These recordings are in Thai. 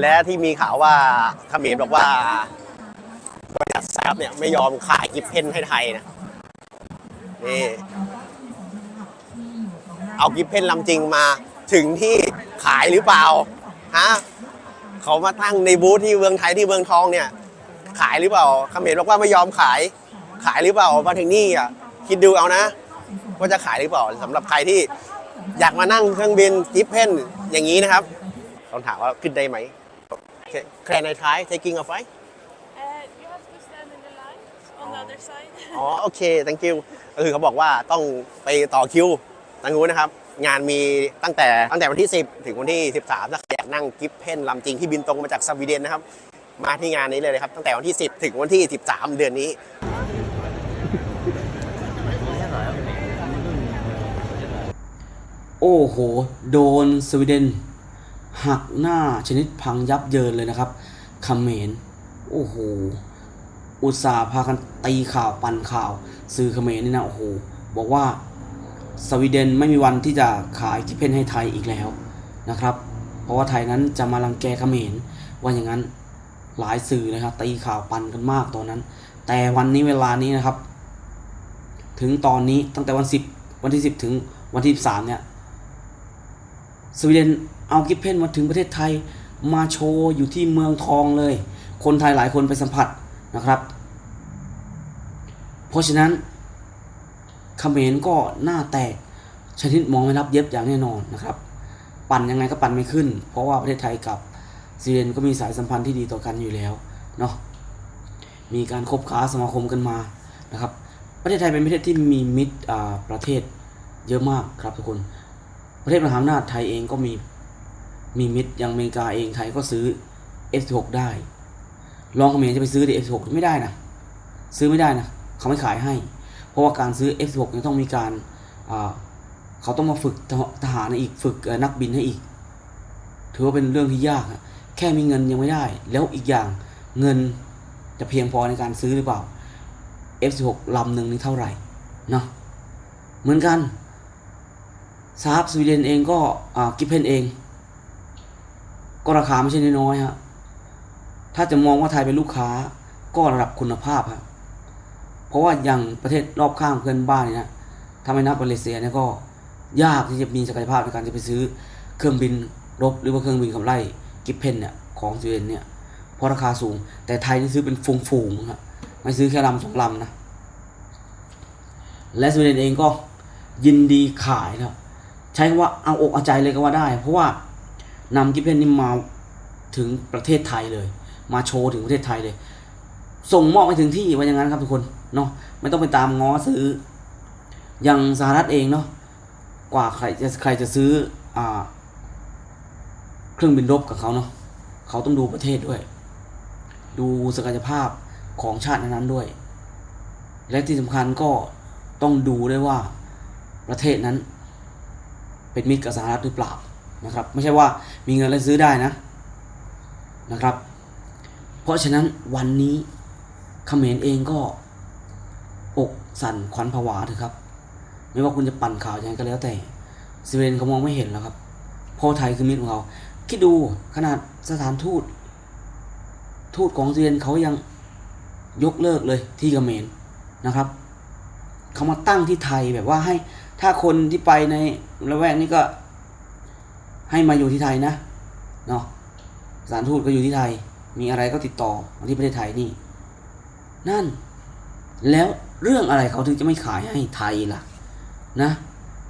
และที่มีข่าวว่าเขมรบอกว่าบริษัทแซฟเนี่ยไม่ยอมขายกิฟเพนให้ไทยนะนี่เอากิฟเพนลำจริงมาถึงที่ขายหรือเปล่าฮะเขามาตั้งในบูธที่เมืองไทยที่เมืองทองเนี่ย ขายหรือเปล่าเขมรบอกว่าไม่ยอมขาย ขายหรือเปล่ามาถึงนี่อะคิดดูเอานะว่าจะขายหรือเปล่าสำหรับใครที่อยากมานั่งเครื่องบินกิฟเพนอย่างนี้นะครับ ต้องถามว่าขึ้นได้ไหม Can I try taking a flight Uh, you have to stand in the line on the other side. อ๋อ โอเค thank you ก็คือเขาบอกว่าต้องไปต่อคิวทางนู้นนะครับ งานมีตั้งแต่ตั้งแต่วันที่ 10 ถึงวันที่ 13ถ้าใครอยากนั่งกิฟเพนลำจริงที่บินตรงมาจากสวีเดนนะครับ มาที่งานนี้เลยนะครับ ตั้งแต่วันที่ 10 ถึงวันที่ 13 เดือนนี้ โอ้โห โดนสวีเดน หักหน้าชนิดพังยับเยินเลยนะครับคำเขมนโอ้โห อุตส่าห์พากันตีข่าวปั่นข่าว สื่อเขมรนี่นะโอ้โห บอกว่าสวีเดนไม่มีวันที่จะขายกิเพนให้ไทยอีกแล้วนะครับ เพราะว่าไทยนั้นจะมาลังแกเขมรว่าอย่างนั้นหลายสื่อนะครับตีข่าวปั่นกันมากตอนนั้น แต่วันนี้เวลานี้นะครับ ถึงตอนนี้ตั้งแต่วัน 10 วันที่ 10 ถึงวันที่ 13เนี่ยสวีเดน เอากิฟเพนมาถึงประเทศไทยมาโชว์อยู่ที่เมืองทองเลย คนไทยหลายคนไปสัมผัสนะครับ เพราะฉะนั้นเขมรก็หน้าแตกชนิดมองไม่รับเย็บอย่างแน่นอนนะครับ ปั่นยังไงก็ปั่นไม่ขึ้น เพราะว่าประเทศไทยกับสวีเดนก็มีสายสัมพันธ์ที่ดีต่อกันอยู่แล้วเนาะมีการคบค้าสมาคมกันมานะครับ ประเทศไทยเป็นประเทศที่มีมิตรประเทศเยอะมากครับทุกคน ประเทศมหาอำนาจไทยเองก็มี มีมิตรอย่างอเมริกาเองไทยก็ซื้อ F16 ได้ ลองเขมรจะไปซื้อแต่ F16 ไม่ได้นะ ซื้อไม่ได้นะ เขาไม่ขายให้ เพราะว่าการซื้อ F16 ยังต้องมีการเขาต้องมาฝึกทหารอีกฝึกนักบินให้อีก ถือว่าเป็นเรื่องที่ยากอะแค่มีเงินยังไม่ได้ แล้วอีกอย่างเงินจะเพียงพอในการซื้อหรือเปล่า F16 ลำหนึ่งนี่เท่าไหร่เนาะเหมือนกันสหรัฐสวีเดนเองก็กิฟเพนเอง ก็ราคาไม่ใช่น้อยๆฮะถ้าจะมองว่าไทยเป็นลูกค้าก็ระดับคุณภาพฮะเพราะว่าอย่างประเทศรอบข้างเพื่อนบ้านเนี่ยถ้าไม่นับมาเลเซียเนี่ยก็ยากที่จะมีศักยภาพในการจะไปซื้อเครื่องบินรบหรือว่าเครื่องบินขับไล่กิฟเพนเนี่ยของสวีเดนเนี่ยเพราะราคาสูง แต่ไทยนี่ซื้อเป็นฝูงๆฮะไม่ซื้อแค่ลำสองลำนะและสวีเดนเองก็ยินดีขายนะใช้คำว่าเอาอกเอาใจเลยก็ว่าได้ เพราะว่า นำกิฟเพนนี่มาถึงประเทศไทยเลย มาโชว์ถึงประเทศไทยเลย ส่งมอบไปถึงที่ว่าอย่างนั้นครับทุกคนเนาะไม่ต้องไปตามง้อซื้ออย่างสหรัฐเองเนาะกว่าใครจะใครจะซื้ออ่าเครื่องบินรบกับเขาเนาะเขาต้องดูประเทศด้วย ดูศักยภาพของชาตินั้นๆด้วย และที่สำคัญก็ต้องดูด้วยว่าประเทศนั้นเป็นมิตรกับสหรัฐหรือเปล่า นะครับ ไม่ใช่ว่ามีเงินแล้วซื้อได้นะนะครับ เพราะฉะนั้นวันนี้เขมรเองก็อกสั่นขวัญผวาเถอะครับ ไม่ว่าคุณจะปั่นข่าวยังไงก็แล้วแต่สวีเดนเขามองไม่เห็นแล้วครับเพราะไทยคือมิตรของเขา คิดดูขนาดสถานทูต ทูตของสวีเดนเขายังยกเลิกเลยที่เขมรนะครับเขามาตั้งที่ไทยแบบว่าให้ถ้าคนที่ไปในละแวกนี้ก็ ให้มาอยู่ที่ไทยนะเนาะสานทูตก็อยู่ที่ไทย มีอะไรก็ติดต่อมาที่ประเทศไทยนี่ นั่น แล้วเรื่องอะไรเขาถึงจะไม่ขายให้ไทยล่ะ นะ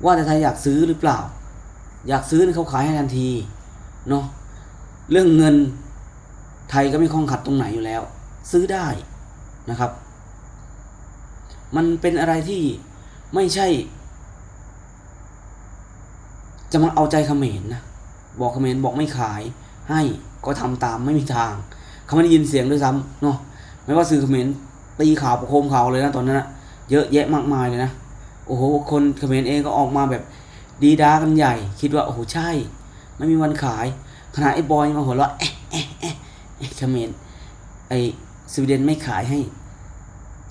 ว่าแต่ไทยอยากซื้อหรือเปล่า อยากซื้อเขาขายให้ทันทีเนาะเรื่องเงินไทยก็ไม่คล่องขัดตรงไหนอยู่แล้ว ซื้อได้นะครับ มันเป็นอะไรที่ไม่ใช่ จะมาเอาใจเขมรนะบอกเขมรบอกไม่ขายให้ก็ทำตามไม่มีทาง เขาไม่ได้ยินเสียงด้วยซ้ำเนาะไม่ว่าสื่อเขมรตีข่าวประโคมข่าวเลยนะตอนนั้นนะเยอะแยะมากมายเลยนะโอ้โหคนเขมรเองก็ออกมาแบบดีด้ากันใหญ่ คิดว่าโอ้โหใช่ ไม่มีวันขายขนาดไอ้บอยมาหัวเราะเอ๊ะเอ๊ะเอ๊ะเอ๊ะเขมรไอ้สวีเดนไม่ขายให้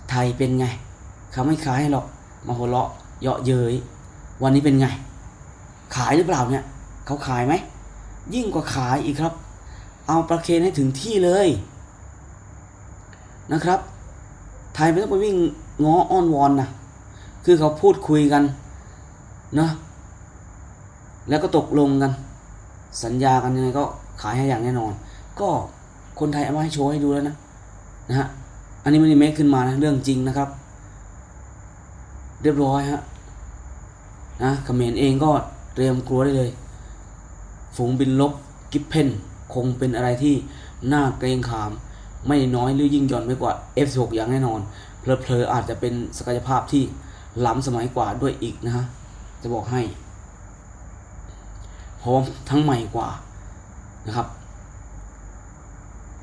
ไทยเป็นไง เขาไม่ขายให้หรอกมาหัวเราะเยาะเย้ยวันนี้เป็นไง ขายหรือเปล่าเนี่ยเขาขายไหมยิ่งกว่าขายอีกครับ เอาประเคนให้ถึงที่เลยนะครับ ไทยไม่ต้องไปวิ่งง้ออ้อนวอนนะคือเขาพูดคุยกันนะแล้วก็ตกลงกัน สัญญากันยังไงก็ขายให้อย่างแน่นอน ก็คนไทยเอามาให้โชว์ให้ดูแล้วนะนะฮะอันนี้ไม่ได้เมคขึ้นมานะเรื่องจริงนะครับ เรียบร้อยฮะนะคอมเขมรเองก็ เตรียมกลัวได้เลย ฝูงบินลบกิฟเพนคงเป็นอะไรที่น่าเกรงขาม ไม่น้อยหรือยิ่งหย่อนไปกว่า F16 อย่างแน่นอน เพลอๆอาจจะเป็นศักยภาพที่ล้ำสมัยกว่าด้วยอีกนะฮะ จะบอกให้เพราะว่าทั้งใหม่กว่านะครับ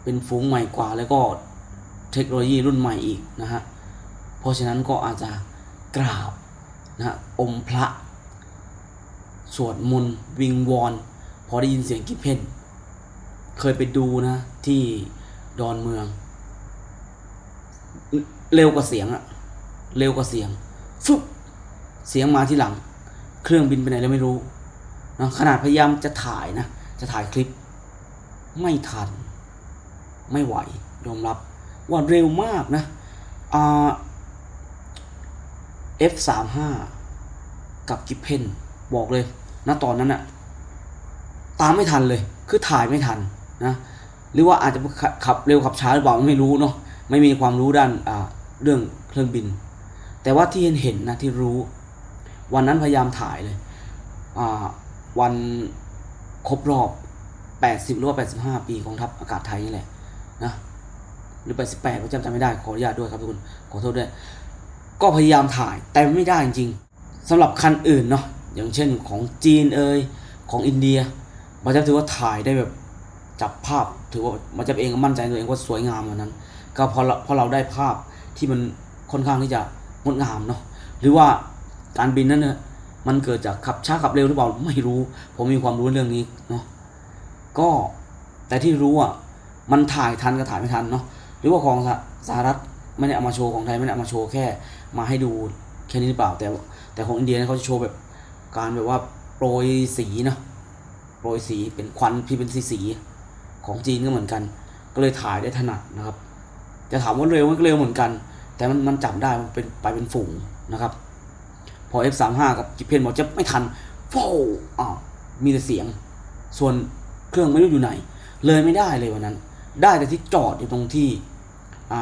เป็นฝูงใหม่กว่าแล้วก็เทคโนโลยีรุ่นใหม่อีกนะฮะ เพราะฉะนั้นก็อาจจะกราบนะฮะอมพระ สวดมนต์วิงวอน พอได้ยินเสียงกิฟเพนเคยไปดูนะ ที่ดอนเมือง เร็วกว่าเสียงอะเร็วกว่าเสียงฟึบเสียงมาที่หลัง เครื่องบินไปไหนแล้วไม่รู้นะขนาดพยายามจะถ่ายนะ จะถ่ายคลิป ไม่ทัน ไม่ไหวยอมรับ ว่าเร็วมากนะอ่า F35 กับกิเพนบอกเลย ณตอนนั้นอะตามไม่ทันเลย คือถ่ายไม่ทันนะหรือว่าอาจจะขับเร็วขับช้าหรือเปล่าไม่รู้เนาะไม่มีความรู้ด้านเรื่องเครื่องบิน แต่ว่าที่เห็นเห็นนะที่รู้ วันนั้นพยายามถ่ายเลยวันครบรอบ 80 หรือว่า 85 ปีของทัพอากาศไทยนี่แหละนะหรือ 88ผมจำจำไม่ได้ขออนุญาตด้วยครับทุกคนขอโทษด้วย ก็พยายามถ่ายแต่ไม่ได้จริงๆสำหรับคันอื่นเนาะ อย่างเช่นของจีนเอ่ยของอินเดียมันจะถือว่าถ่ายได้แบบจับภาพถือว่ามันจะเองมั่นใจตัวเองว่าสวยงามวันนั้น ก็พอเราพอเราได้ภาพที่มันค่อนข้างที่จะงดงามเนาะหรือว่าการบินนั้นเนี่ยมันเกิดจากขับช้าขับเร็วหรือเปล่าไม่รู้ ผมมีความรู้เรื่องนี้เนาะก็แต่ที่รู้อะมันถ่ายทันก็ถ่ายไม่ทันเนาะหรือว่าของสหรัฐไม่ได้เอามาโชว์ของไทยไม่ได้เอามาโชว์แค่ มาให้ดูแค่นี้หรือเปล่าแต่แต่ของอินเดียเขาจะโชว์แบบ การแบบว่าโปรยสีเนาะโปรยสีเป็นควันที่เป็นสีสีของจีนก็เหมือนกัน ก็เลยถ่ายได้ถนัดนะครับ จะถามว่าเร็วมันก็เร็วเหมือนกัน แต่มันมันจับได้มันเป็นไปเป็นฝูงนะครับ พอ F35 กับกิเพนบอกจะไม่ทันโฟอ่าวมีแต่เสียง ส่วนเครื่องไม่รู้อยู่ไหน เลยไม่ได้เลยวันนั้น ได้แต่ที่จอดอยู่ตรงที่อ่า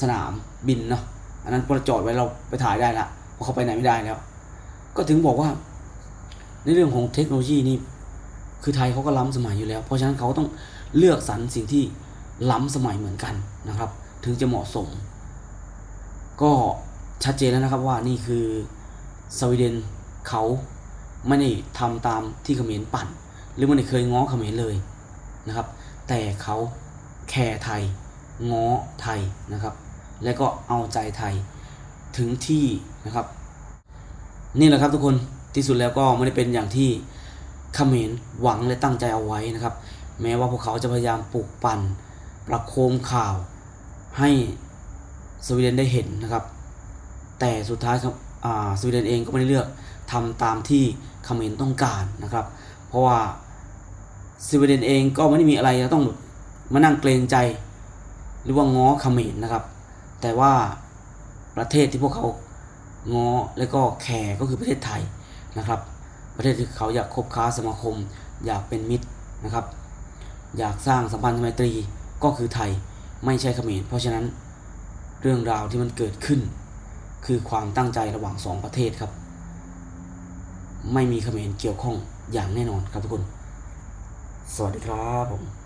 สนามบินเนาะอันนั้นพอจอดไว้เราไปถ่ายได้ละเพราะเขาไปไหนไม่ได้แล้ว ก็ถึงบอกว่า ในเรื่องของเทคโนโลยีนี่คือไทยเขาก็ล้ำสมัยอยู่แล้ว เพราะฉะนั้นเขาต้องเลือกสรรสิ่งที่ล้ำสมัยเหมือนกันนะครับ ถึงจะเหมาะสม ก็ชัดเจนแล้วนะครับว่านี่คือสวีเดนเขาไม่ได้ทำตามที่เขมรปั่น หรือไม่ได้เคยง้อเขมรเลยนะครับ แต่เขาแคร์ไทย ง้อไทยนะครับ และก็เอาใจไทยถึงที่นะครับ นี่แหละครับทุกคนที่สุดแล้วก็ไม่ได้เป็นอย่างที่เขมรหวังและตั้งใจเอาไว้นะครับ แม้ว่าพวกเขาจะพยายามปลุกปั่น ประโคมข่าวให้สวีเดนได้เห็นนะครับ แต่สุดท้ายครับสวีเดนเองก็ไม่ได้เลือกทำตามที่เขมรต้องการนะครับ เพราะว่าสวีเดนเองก็ไม่ได้มีอะไรจะต้องมานั่งเกรงใจ หรือว่าง้อเขมรนะครับ แต่ว่าประเทศที่พวกเขา งอและก็แคร์ก็คือประเทศไทยนะครับ ประเทศที่เขาอยากคบค้าสมาคม อยากเป็นมิตรนะครับ อยากสร้างสัมพันธไมตรีก็คือไทยไม่ใช่เขมรเพราะฉะนั้นเรื่องราวที่มันเกิดขึ้น คือความตั้งใจระหว่างสองประเทศครับ ไม่มีเขมรเกี่ยวข้องอย่างแน่นอนครับทุกคน สวัสดีครับผม